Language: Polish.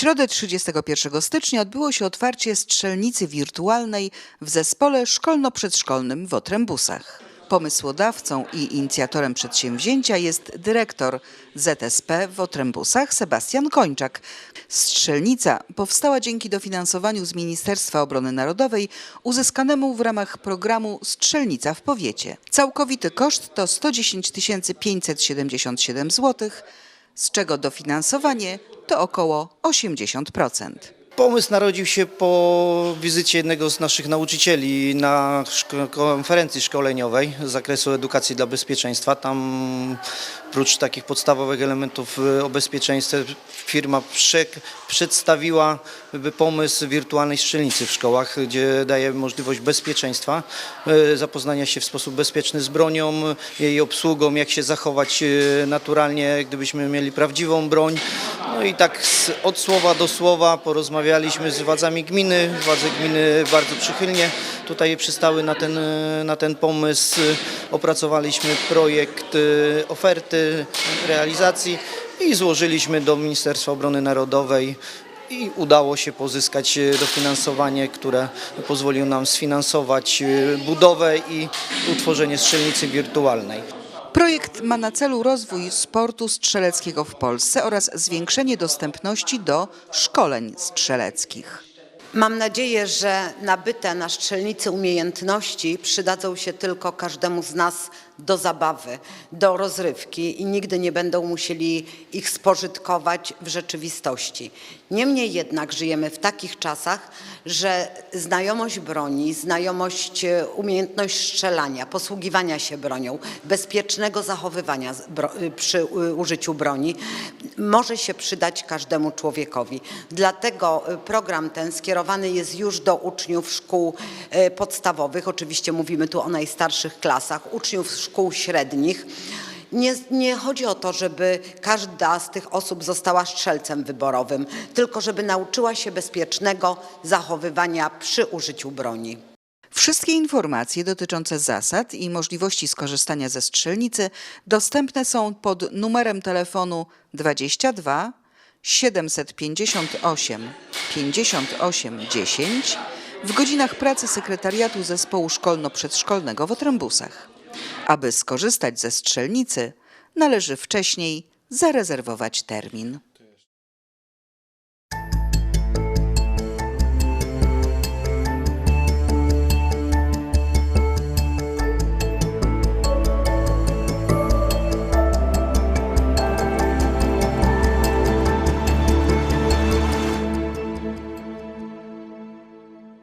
środę 31 stycznia odbyło się otwarcie strzelnicy wirtualnej w zespole szkolno-przedszkolnym w Otrębusach. Pomysłodawcą i inicjatorem przedsięwzięcia jest dyrektor ZSP w Otrębusach Sebastian Kończak. Strzelnica powstała dzięki dofinansowaniu z Ministerstwa Obrony Narodowej uzyskanemu w ramach programu Strzelnica w powiecie. Całkowity koszt to 110 577 zł, z czego dofinansowanie to około 80%. Pomysł narodził się po wizycie jednego z naszych nauczycieli na szko- konferencji szkoleniowej z zakresu edukacji dla bezpieczeństwa. Tam prócz takich podstawowych elementów y, o bezpieczeństwie firma prze- przedstawiła jakby pomysł wirtualnej strzelnicy w szkołach, gdzie daje możliwość bezpieczeństwa, y, zapoznania się w sposób bezpieczny z bronią, jej obsługą, jak się zachować y, naturalnie, gdybyśmy mieli prawdziwą broń. No i tak z, od słowa do słowa porozmawialiśmy z władzami gminy. Władze gminy bardzo przychylnie tutaj przystały na ten, na ten pomysł. Opracowaliśmy projekt e, oferty, realizacji i złożyliśmy do Ministerstwa Obrony Narodowej i udało się pozyskać e, dofinansowanie, które pozwoliło nam sfinansować e, budowę i utworzenie strzelnicy wirtualnej. Projekt ma na celu rozwój sportu strzeleckiego w Polsce oraz zwiększenie dostępności do szkoleń strzeleckich. Mam nadzieję, że nabyte na strzelnicy umiejętności przydadzą się tylko każdemu z nas do zabawy, do rozrywki i nigdy nie będą musieli ich spożytkować w rzeczywistości. Niemniej jednak żyjemy w takich czasach, że znajomość broni, znajomość, e, umiejętność strzelania, posługiwania się bronią, bezpiecznego zachowywania y, przy y, użyciu broni może się przydać każdemu człowiekowi. Dlatego y, program ten skierowany jest już do uczniów szkół y, podstawowych, oczywiście mówimy tu o najstarszych klasach, uczniów szkół średnich. Nie, nie chodzi o to, żeby każda z tych osób została strzelcem wyborowym, tylko żeby nauczyła się bezpiecznego zachowywania przy użyciu broni. Wszystkie informacje dotyczące zasad i możliwości skorzystania ze strzelnicy dostępne są pod numerem telefonu 22 758 58 10 w godzinach pracy sekretariatu zespołu szkolno-przedszkolnego w Otrębusach. Aby skorzystać ze strzelnicy, należy wcześniej zarezerwować termin.